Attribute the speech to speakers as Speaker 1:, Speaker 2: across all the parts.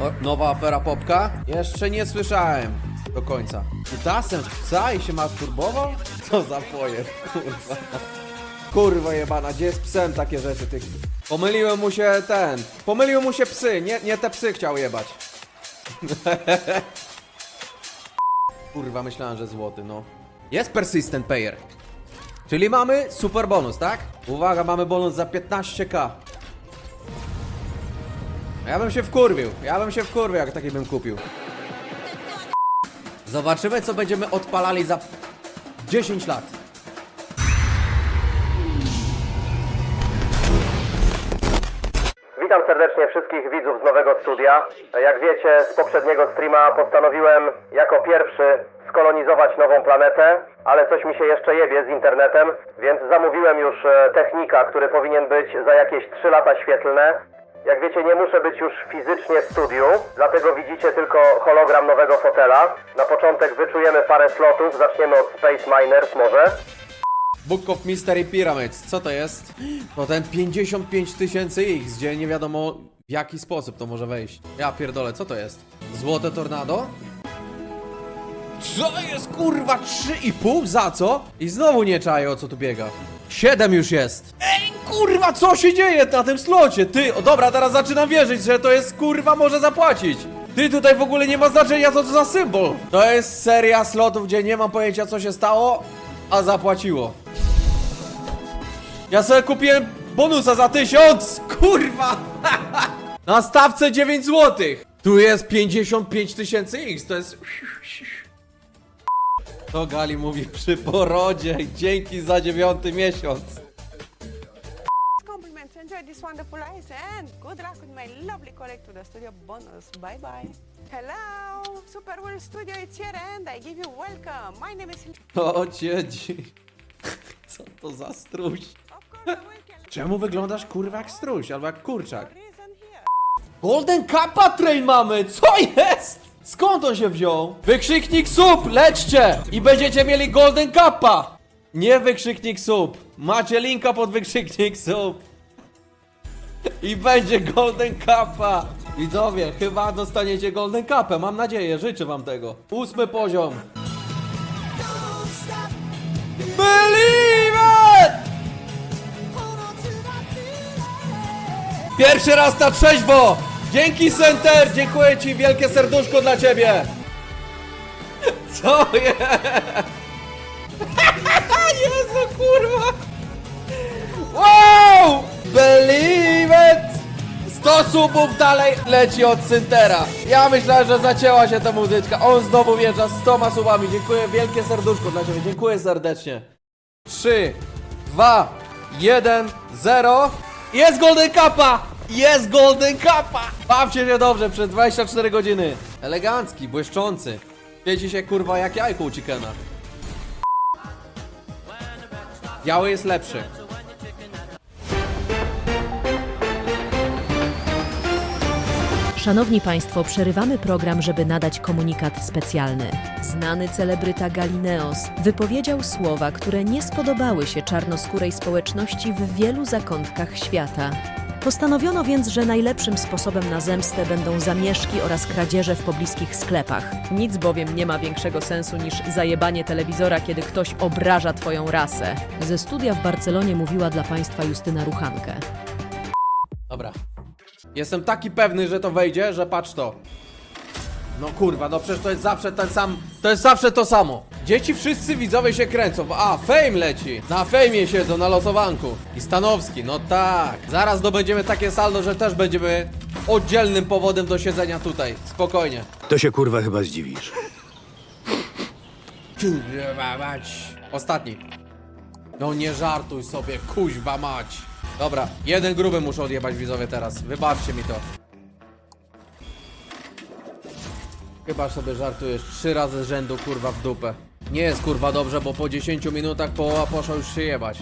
Speaker 1: O, nowa afera Popka? Jeszcze nie słyszałem do końca. Kutasem psa i się masturbował? Co za pojew, kurwa. Kurwa jebana, gdzie jest psem takie rzeczy tych... Pomyliłem mu się ten... Pomyliły mu się psy, nie, nie te psy chciał jebać. Kurwa, myślałem, że złoty, no. Jest persistent payer. Czyli mamy super bonus, tak? Uwaga, mamy bonus za 15k. Ja bym się wkurwił. Ja bym się wkurwił, jak taki bym kupił. Zobaczymy, co będziemy odpalali za 10 lat.
Speaker 2: Witam serdecznie wszystkich widzów z nowego studia. Jak wiecie, z poprzedniego streama postanowiłem jako pierwszy skolonizować nową planetę, ale coś mi się jeszcze jebie z internetem, więc zamówiłem już e, technika, który powinien być za jakieś 3 lata świetlne. Jak wiecie, nie muszę być już fizycznie w studiu, dlatego widzicie tylko hologram nowego fotela. Na początek wyczujemy parę slotów, zaczniemy od Space Miners może.
Speaker 1: Book of Mystery Pyramids. Co to jest? To ten 55 tysięcy X, gdzie nie wiadomo w jaki sposób to może wejść. Ja pierdolę, co to jest? Złote tornado? Co jest kurwa 3,5 za co? I znowu nie czaję o co tu biega. 7 już jest. Ej kurwa, co się dzieje na tym slocie? Ty, o dobra, teraz zaczynam wierzyć, że to jest kurwa może zapłacić. Ty, tutaj w ogóle nie ma znaczenia co to za symbol. To jest seria slotów, gdzie nie mam pojęcia co się stało, a zapłaciło. Ja sobie kupiłem bonusa za tysiąc! Kurwa! Na stawce 9 zł! Tu jest 55 tysięcy X, to jest... To Gali mówi przy porodzie. Dzięki za dziewiąty miesiąc.
Speaker 3: This wonderful ice and good luck with my lovely collect to the studio bonus. Bye bye. Hello, Super World Studio. It's here and I give you welcome. My name is.
Speaker 1: O dziedzi. Co to za struś?
Speaker 3: Of course, the welcome.
Speaker 1: Czemu wyglądasz kurwa jak struś albo jak kurczak?
Speaker 3: Reason here.
Speaker 1: Golden Kappa Train mamy! Co jest? Skąd on się wziął? Wykrzyknik sub, lećcie! I będziecie mieli Golden Kappa! Nie wykrzyknik sub. Macie linka pod wykrzyknik sub. I będzie Golden Kappa! Widzowie, chyba dostaniecie Golden Kapę, mam nadzieję, życzę wam tego. Ósmy poziom. Believe it! Pierwszy raz na trzeźwo! Dzięki Center! Dziękuję ci, wielkie serduszko dla ciebie! Co jest? 100 subów dalej leci od Syntera. Ja myślałem, że zacięła się ta muzyczka. On znowu wjeżdża z 100 subami. Dziękuję, wielkie serduszko dla ciebie. Dziękuję serdecznie. 3, 2, 1, 0. Jest Golden Kappa! Jest Golden Kappa! Bawcie się dobrze przez 24 godziny. Elegancki, błyszczący. Świeci się kurwa jak jajko u chickena. Biały jest lepszy.
Speaker 4: Szanowni Państwo, przerywamy program, żeby nadać komunikat specjalny. Znany celebryta Galineos wypowiedział słowa, które nie spodobały się czarnoskórej społeczności w wielu zakątkach świata. Postanowiono więc, że najlepszym sposobem na zemstę będą zamieszki oraz kradzieże w pobliskich sklepach. Nic bowiem nie ma większego sensu niż zajebanie telewizora, kiedy ktoś obraża Twoją rasę. Ze studia w Barcelonie mówiła dla Państwa Justyna Ruchankę.
Speaker 1: Dobra. Jestem taki pewny, że to wejdzie, że patrz to. No kurwa, no przecież to jest zawsze ten sam. To jest zawsze to samo. Dzieci wszyscy widzowie się kręcą. A, fame leci. Na fejmie siedzą na losowanku. I Stanowski, no tak. Zaraz dobędziemy takie saldo, że też będziemy oddzielnym powodem do siedzenia tutaj. Spokojnie.
Speaker 5: To się kurwa chyba zdziwisz.
Speaker 1: Kurwa mać. Ostatni. No nie żartuj sobie, kuźwa mać. Dobra, jeden gruby muszę odjebać widzowie teraz. Wybaczcie mi to. Chyba sobie żartujesz. Trzy razy z rzędu kurwa w dupę. Nie jest kurwa dobrze, bo po 10 minutach połowa poszła już się jebać.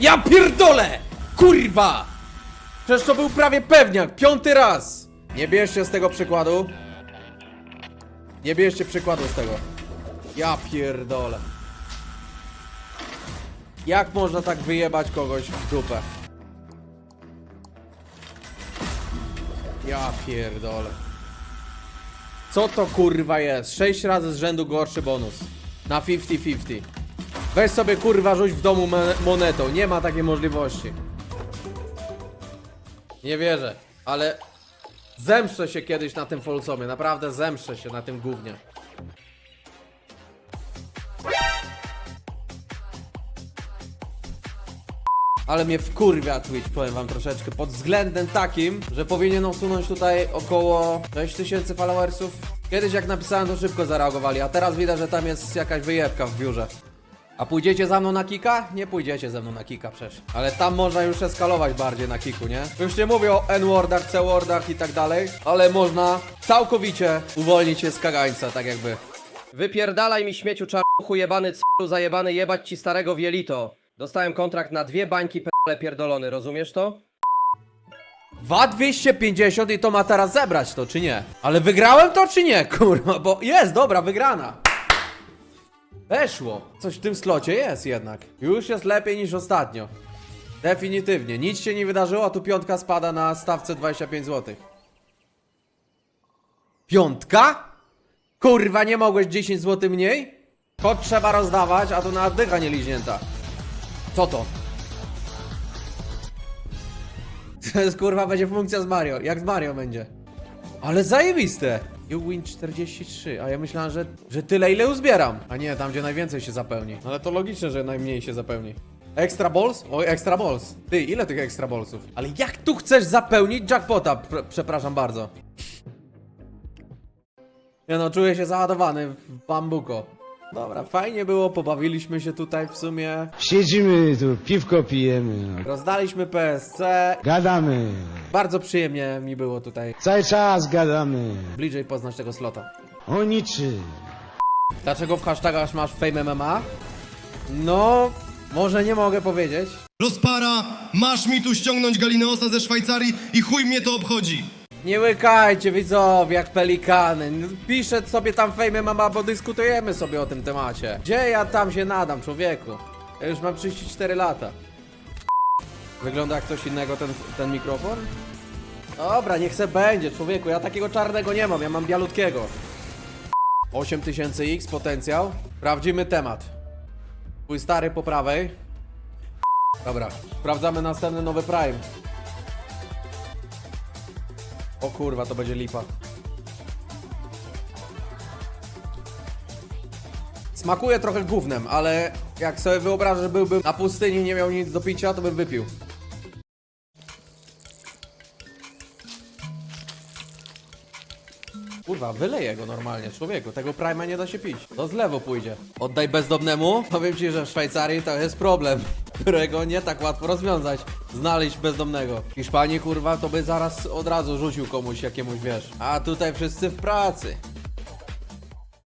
Speaker 1: Ja pierdolę! Kurwa! Przecież to był prawie pewniak, piąty raz! Nie bierzcie z tego przykładu. Nie bierzcie przykładu z tego. Ja pierdolę. Jak można tak wyjebać kogoś w dupę? Ja pierdolę. Co to kurwa jest? 6 razy z rzędu gorszy bonus. Na 50-50. Weź sobie kurwa rzuć w domu monetą. Nie ma takiej możliwości. Nie wierzę, ale zemszczę się kiedyś na tym Folsomie. Naprawdę zemszczę się na tym gównie. Ale mnie wkurwia Twitch, powiem wam troszeczkę, pod względem takim, że powinien usunąć tutaj około 6000 followersów. Kiedyś jak napisałem to szybko zareagowali, a teraz widać, że tam jest jakaś wyjebka w biurze. A pójdziecie za mną na kika? Nie pójdziecie ze mną na kika przecież. Ale tam można już eskalować bardziej na kiku, nie? Już nie mówię o N-wordach, C-wordach i tak dalej, ale można całkowicie uwolnić się z kagańca, tak jakby.
Speaker 6: Wypierdalaj mi śmieciu czarnuchu jebany c***u zajebany jebać ci starego wielito. Dostałem kontrakt na dwie bańki p***le pierdolony, rozumiesz to?
Speaker 1: Wa 250 i to ma teraz zebrać to, czy nie? Ale wygrałem to, czy nie? Kurwa, bo jest, dobra, wygrana. Weszło. Coś w tym slocie jest jednak. Już jest lepiej niż ostatnio. Definitywnie. Nic się nie wydarzyło, a tu piątka spada na stawce 25 zł. Piątka? Kurwa, nie mogłeś 10 zł mniej? Kod trzeba rozdawać, a tu na dycha nie liźnięta. Co to? To jest kurwa, będzie funkcja z Mario. Jak z Mario będzie. Ale zajebiste! You win 43, a ja myślałem, że, że tyle ile uzbieram. A nie, tam gdzie najwięcej się zapełni. Ale to logiczne, że najmniej się zapełni. Extra balls? Oj, extra balls. Ty, ile tych extra ballsów? Ale jak tu chcesz zapełnić jackpota? Pr przepraszam bardzo. Ja no, czuję się załadowany w bambuko. Dobra, fajnie było, pobawiliśmy się tutaj w sumie.
Speaker 7: Siedzimy tu, piwko pijemy,
Speaker 1: Rozdaliśmy PSC.
Speaker 7: gadamy,
Speaker 1: Bardzo przyjemnie mi było tutaj
Speaker 7: cały czas gadamy
Speaker 1: bliżej poznać tego slota.
Speaker 7: o niczym.
Speaker 1: Dlaczego w hashtagach masz Fame MMA? No, może nie mogę powiedzieć.
Speaker 8: Rozpara, masz mi tu ściągnąć Galineosa ze Szwajcarii i chuj mnie to obchodzi.
Speaker 1: Nie łykajcie widzowie jak pelikany. Piszę sobie tam Fame MMA, bo dyskutujemy sobie o tym temacie. Gdzie ja tam się nadam, człowieku? Ja już mam 34 lata. Wygląda jak coś innego ten, ten mikrofon? Dobra, niech se będzie, człowieku. Ja takiego czarnego nie mam, ja mam bialutkiego. 8000 X potencjał. Sprawdzimy temat. Twój stary po prawej. Dobra, sprawdzamy następny nowy Prime. O kurwa, to będzie lipa. Smakuje trochę gównem, ale jak sobie wyobrażę, że byłbym na pustyni nie miał nic do picia, to bym wypił. Kurwa, wyleję go normalnie, człowieku. Tego Prima nie da się pić. To z lewo pójdzie. Oddaj bezdomnemu. Powiem ci, że w Szwajcarii to jest problem, którego nie tak łatwo rozwiązać. Znaleźć bezdomnego. W Hiszpanii, kurwa, to by zaraz od razu rzucił komuś jakiemuś, wiesz. A tutaj wszyscy w pracy.